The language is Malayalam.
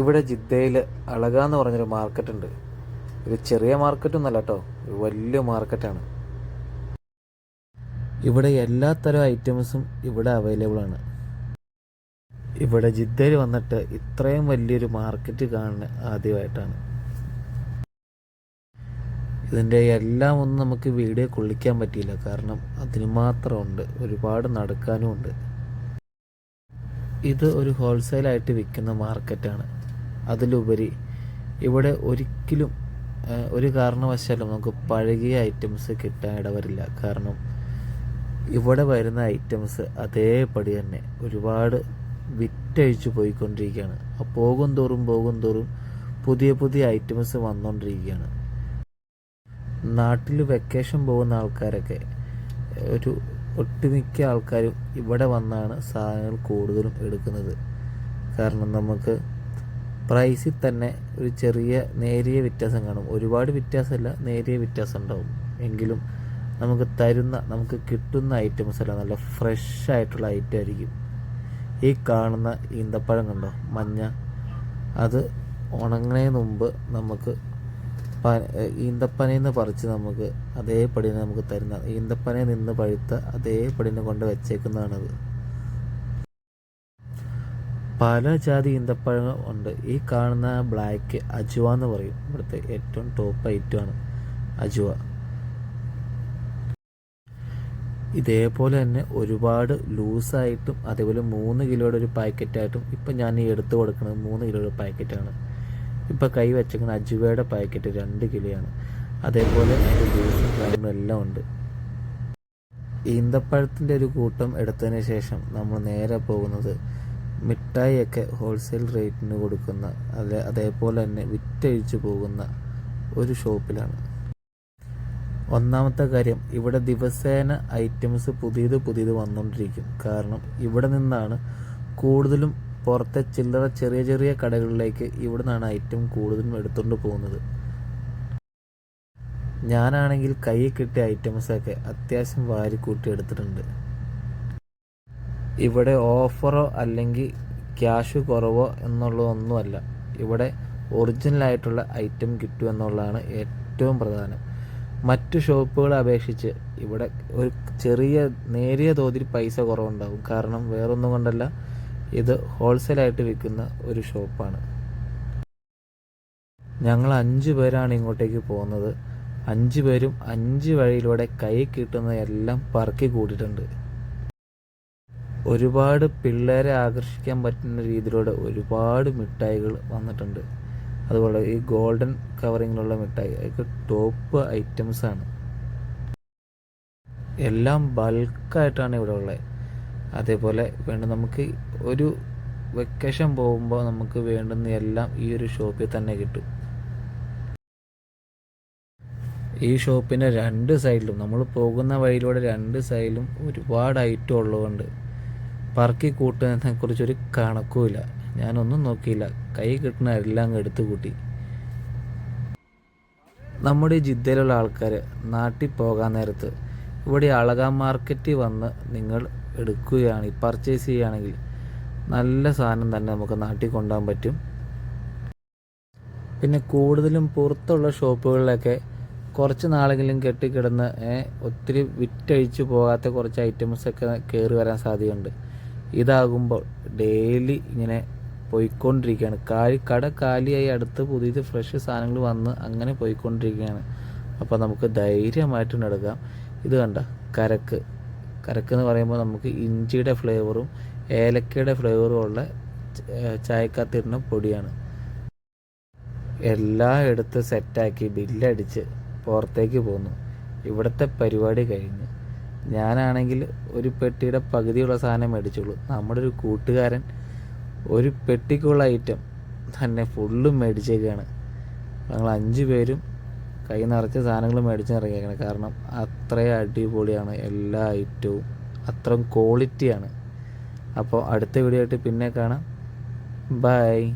ഇവിടെ ജിദ്ദയിൽ അളക എന്ന് പറഞ്ഞൊരു മാർക്കറ്റ് ഉണ്ട്. ഒരു ചെറിയ മാർക്കറ്റ് ഒന്നല്ല കേട്ടോ ഒരു വലിയ മാർക്കറ്റാണ് ഇവിടെ എല്ലാ തരം ഐറ്റംസും ഇവിടെ അവൈലബിൾ ആണ്. ഇവിടെ ജിദ്ദയിൽ വന്നിട്ട് ഇത്രയും വലിയൊരു മാർക്കറ്റ് കാണുന്ന ആദ്യമായിട്ടാണ്. ഇതിന്റെ എല്ലാം ഒന്നും നമുക്ക് വീഡിയോ കൊള്ളിക്കാൻ പറ്റിയില്ല. കാരണം അതിന് മാത്രമുണ്ട് ഒരുപാട് നടക്കാനും ഉണ്ട്. ഇത് ഒരു ഹോൾസെയിലായിട്ട് വിൽക്കുന്ന മാർക്കറ്റാണ് അതിലുപരി ഇവിടെ ഒരിക്കലും ഒരു കാരണവശാലും നമുക്ക് പഴകിയ ഐറ്റംസ് കിട്ടാൻ ഇടവരില്ല. കാരണം ഇവിടെ വരുന്ന ഐറ്റംസ് അതേപടി തന്നെ ഒരുപാട് വിറ്റഴിച്ചു പോയിക്കൊണ്ടിരിക്കുകയാണ്. ആ പോകും തോറും പോകും തോറും പുതിയ പുതിയ ഐറ്റംസ് വന്നുകൊണ്ടിരിക്കുകയാണ് നാട്ടിൽ വെക്കേഷൻ പോകുന്ന ആൾക്കാരൊക്കെ ഒരു ഒട്ടുമിക്ക ആൾക്കാരും ഇവിടെ വന്നാണ് സാധനങ്ങൾ കൂടുതലും എടുക്കുന്നത്. കാരണം നമുക്ക് പ്രൈസിൽ തന്നെ ഒരു ചെറിയ നേരിയ വ്യത്യാസം കാണും. ഒരുപാട് വ്യത്യാസമല്ല നേരിയ വ്യത്യാസം ഉണ്ടാവും. എങ്കിലും നമുക്ക് തരുന്ന നമുക്ക് കിട്ടുന്ന ഐറ്റംസ് എല്ലാം നല്ല ഫ്രഷ് ആയിട്ടുള്ള ഐറ്റം ആയിരിക്കും. ഈ കാണുന്ന ഈന്തപ്പഴം കണ്ടോ? മഞ്ഞ. അത് ഉണങ്ങുന്നതിന് മുമ്പ് നമുക്ക് ഈന്തപ്പനയിൽ നിന്ന് പറിച്ച് നമുക്ക് അതേപടി നമുക്ക് തരുന്ന ഈന്തപ്പനയിൽ നിന്ന് പഴുത്ത അതേപടിനെ കൊണ്ട് വെച്ചേക്കുന്നതാണത്. പല ജാതി ഈന്തപ്പഴങ്ങൾ ഉണ്ട്. ഈ കാണുന്ന ബ്ലാക്ക് അജുവ എന്ന് പറയും. ഇവിടുത്തെ ഏറ്റവും ടോപ്പ് ഐറ്റം ആണ് അജുവ. ഇതേപോലെ തന്നെ ഒരുപാട് ലൂസായിട്ടും അതേപോലെ മൂന്ന് കിലോയുടെ ഒരു പാക്കറ്റായിട്ടും ഇപ്പം ഞാൻ ഈ എടുത്തു കൊടുക്കുന്നത് മൂന്ന് കിലോയുടെ പാക്കറ്റാണ് ഇപ്പം കൈ വെച്ചേക്കുന്ന അജുവയുടെ പാക്കറ്റ് രണ്ട് കിലോയാണ്. അതേപോലെ അതിന്റെ ലൂസും കാര്യങ്ങളും എല്ലാം ഉണ്ട്. ഈന്തപ്പഴത്തിന്റെ ഒരു കൂട്ടം എടുത്തതിന് ശേഷം നമ്മൾ നേരെ പോകുന്നത് മിഠായിയൊക്കെ ഹോൾസെയിൽ റേറ്റിന് കൊടുക്കുന്ന അതെ അതേപോലെ തന്നെ വിറ്റഴിച്ചു പോകുന്ന ഒരു ഷോപ്പിലാണ് ഒന്നാമത്തെ കാര്യം ഇവിടെ ദിവസേന ഐറ്റംസ് പുതിയത് പുതിയത് വന്നുകൊണ്ടിരിക്കും കാരണം ഇവിടെ നിന്നാണ് കൂടുതലും പുറത്തെ ചില്ലറ ചെറിയ ചെറിയ കടകളിലേക്ക് ഇവിടെ നിന്നാണ് ഐറ്റം കൂടുതലും എടുത്തുകൊണ്ട് പോകുന്നത്. ഞാനാണെങ്കിൽ കൈ കിട്ടിയ ഐറ്റംസൊക്കെ അത്യാവശ്യം വാരിക്കൂട്ടി എടുത്തിട്ടുണ്ട്. ഇവിടെ ഓഫറോ അല്ലെങ്കിൽ ക്യാഷ് കുറവോ എന്നുള്ളതൊന്നുമല്ല. ഇവിടെ ഒറിജിനലായിട്ടുള്ള ഐറ്റം കിട്ടും എന്നുള്ളതാണ് ഏറ്റവും പ്രധാനം. മറ്റു ഷോപ്പുകളെ അപേക്ഷിച്ച് ഇവിടെ ഒരു ചെറിയ നേരിയ തോതിൽ പൈസ കുറവുണ്ടാകും. കാരണം വേറൊന്നും കൊണ്ടല്ല ഇത് ഹോൾസെയിലായിട്ട് വിൽക്കുന്ന ഒരു ഷോപ്പാണ്. ഞങ്ങൾ അഞ്ച് പേരാണ് ഇങ്ങോട്ടേക്ക് പോകുന്നത്. അഞ്ച് പേരും അഞ്ച് വഴിയിലൂടെ കൈ കിട്ടുന്നതെല്ലാം പറക്കി കൂട്ടിയിട്ടുണ്ട് ഒരുപാട് പിള്ളേരെ ആകർഷിക്കാൻ പറ്റുന്ന രീതിയിലൂടെ ഒരുപാട് മിഠായികൾ വന്നിട്ടുണ്ട്. അതുപോലെ ഈ ഗോൾഡൻ കവറിങ്ങിലുള്ള മിഠായി അതൊക്കെ ടോപ്പ് ഐറ്റംസ് ആണ് എല്ലാം ബൾക്കായിട്ടാണ് ഇവിടെ ഉള്ളത്. അതേപോലെ വേണ്ട നമുക്ക് ഒരു വെക്കേഷൻ പോകുമ്പോൾ നമുക്ക് വേണ്ടുന്ന എല്ലാം ഈ ഒരു ഷോപ്പിൽ തന്നെ കിട്ടും. ഈ ഷോപ്പിന്റെ രണ്ട് സൈഡിലും നമ്മൾ പോകുന്ന വഴിയിലൂടെ രണ്ട് സൈഡിലും ഒരുപാട് ഐറ്റം ഉള്ളതുകൊണ്ട് പറക്കി കൂട്ടുന്നതിനെ കുറിച്ചൊരു കണക്കുമില്ല. ഞാനൊന്നും നോക്കിയില്ല. കൈ കിട്ടുന്ന എല്ലാം എടുത്തു കൂട്ടി. നമ്മുടെ ജിദ്ദയിലുള്ള ആൾക്കാർ നാട്ടിൽ പോകാൻ നേരത്ത് ഇവിടെ അളക മാർക്കറ്റിൽ വന്ന് നിങ്ങൾ എടുക്കുകയാണ് പർച്ചേസ് ചെയ്യുകയാണെങ്കിൽ നല്ല സാധനം തന്നെ നമുക്ക് നാട്ടിൽ കൊണ്ടുപോകാൻ പറ്റും. പിന്നെ കൂടുതലും പുറത്തുള്ള ഷോപ്പുകളിലൊക്കെ കുറച്ച് നാളെങ്കിലും കെട്ടിക്കിടന്ന് ഒത്തിരി വിറ്റഴിച്ചു പോകാത്ത കുറച്ച് ഐറ്റംസൊക്കെ കയറി വരാൻ സാധ്യതയുണ്ട്. ഇതാകുമ്പോൾ ഡെയിലി ഇങ്ങനെ പോയിക്കൊണ്ടിരിക്കുകയാണ്. കാലി കട കാലിയായി അടുത്ത് പുതിയത് ഫ്രഷ് സാധനങ്ങൾ വന്ന് അങ്ങനെ പോയിക്കൊണ്ടിരിക്കുകയാണ്. അപ്പോൾ നമുക്ക് ധൈര്യമായിട്ട് നടക്കാം. ഇത് കണ്ട കരക്ക്. കരക്ക് എന്ന് പറയുമ്പോൾ നമുക്ക് ഇഞ്ചിയുടെ ഫ്ലേവറും ഏലക്കയുടെ ഫ്ലേവറും ഉള്ള ചായക്കാത്തിരുന്ന പൊടിയാണ്. എല്ലാം എടുത്ത് സെറ്റാക്കി ബില്ലടിച്ച് പുറത്തേക്ക് പോന്നു. ഇവിടുത്തെ പരിപാടി കഴിഞ്ഞ്. ഞാനാണെങ്കിൽ ഒരു പെട്ടിയുടെ പകുതിയുള്ള സാധനം മേടിച്ചുള്ളൂ നമ്മുടെ ഒരു കൂട്ടുകാരൻ ഒരു പെട്ടിക്കുള്ള ഐറ്റം തന്നെ ഫുള്ളും മേടിച്ചേക്കാണ്. ഞങ്ങൾ അഞ്ച് പേരും കൈ നിറച്ച സാധനങ്ങൾ മേടിച്ച് ഇറങ്ങിയേക്കണം കാരണം അത്രയും അടിപൊളിയാണ് എല്ലാ ഐറ്റവും അത്രയും ക്വാളിറ്റിയാണ് അപ്പോൾ അടുത്ത വീഡിയോ ആയിട്ട് പിന്നെ കാണാം. ബൈ